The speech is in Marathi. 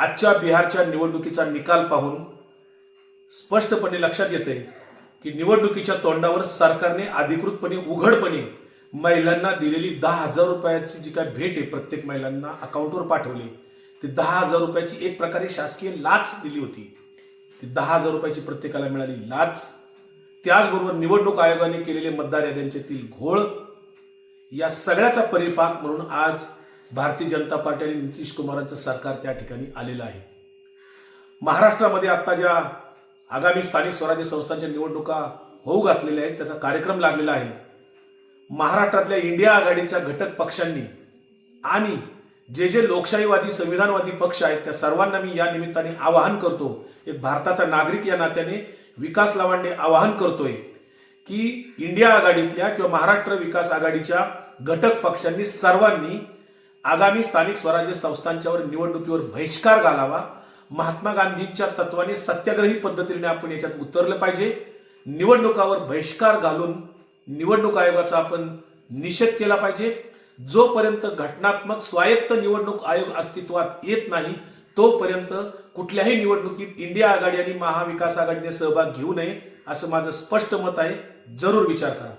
आजच्या बिहारच्या निवडणुकीचा निकाल पाहून स्पष्टपणे लक्षात येते की निवडणुकीच्या तोंडावर सरकारने अधिकृतपणे उघडपणे महिलांना दिलेली दहा हजार रुपयाची जी काय भेट आहे प्रत्येक महिलांना अकाउंटवर पाठवली ती दहा हजार रुपयाची एक प्रकारे शासकीय लाच दिली होती. ती दहा हजार रुपयाची प्रत्येकाला मिळाली लाच. त्याचबरोबर निवडणूक आयोगाने केलेले मतदार याद्यांच्यातील घोळ. या सगळ्याचा परिपाक म्हणून आज भारतीय जनता पार्टी आणि नितीश कुमारांचं सरकार त्या ठिकाणी आलेलं आहे. महाराष्ट्रामध्ये आत्ता ज्या आगामी स्थानिक स्वराज्य संस्थांच्या निवडणुका होऊ घातलेल्या आहेत त्याचा कार्यक्रम लागलेला आहे. महाराष्ट्रातल्या इंडिया आघाडीच्या घटक पक्षांनी आणि जे जे लोकशाहीवादी संविधानवादी पक्ष आहेत त्या सर्वांना मी या निमित्ताने आवाहन करतो एक भारताचा नागरिक या नात्याने विकास लावांडे आवाहन करतोय की इंडिया आघाडीतल्या किंवा महाराष्ट्र विकास आघाडीच्या घटक पक्षांनी सर्वांनी आगामी स्थानिक स्वराज्य संस्थांच्यावर निवडणुकीवर बहिष्कार घालावा. महात्मा गांधींच्या तत्वाने सत्याग्रही पद्धतीने आपण याच्यात उतरलं पाहिजे. निवडणुकावर बहिष्कार घालून निवडणूक आयोगाचा आपण निषेध केला पाहिजे. जोपर्यंत घटनात्मक स्वायत्त निवडणूक आयोग अस्तित्वात येत नाही तोपर्यंत कुठल्याही निवडणुकीत इंडिया आघाडी आणि महाविकास आघाडीने सहभाग घेऊ नये असं माझं स्पष्ट मत आहे. जरूर विचार करा.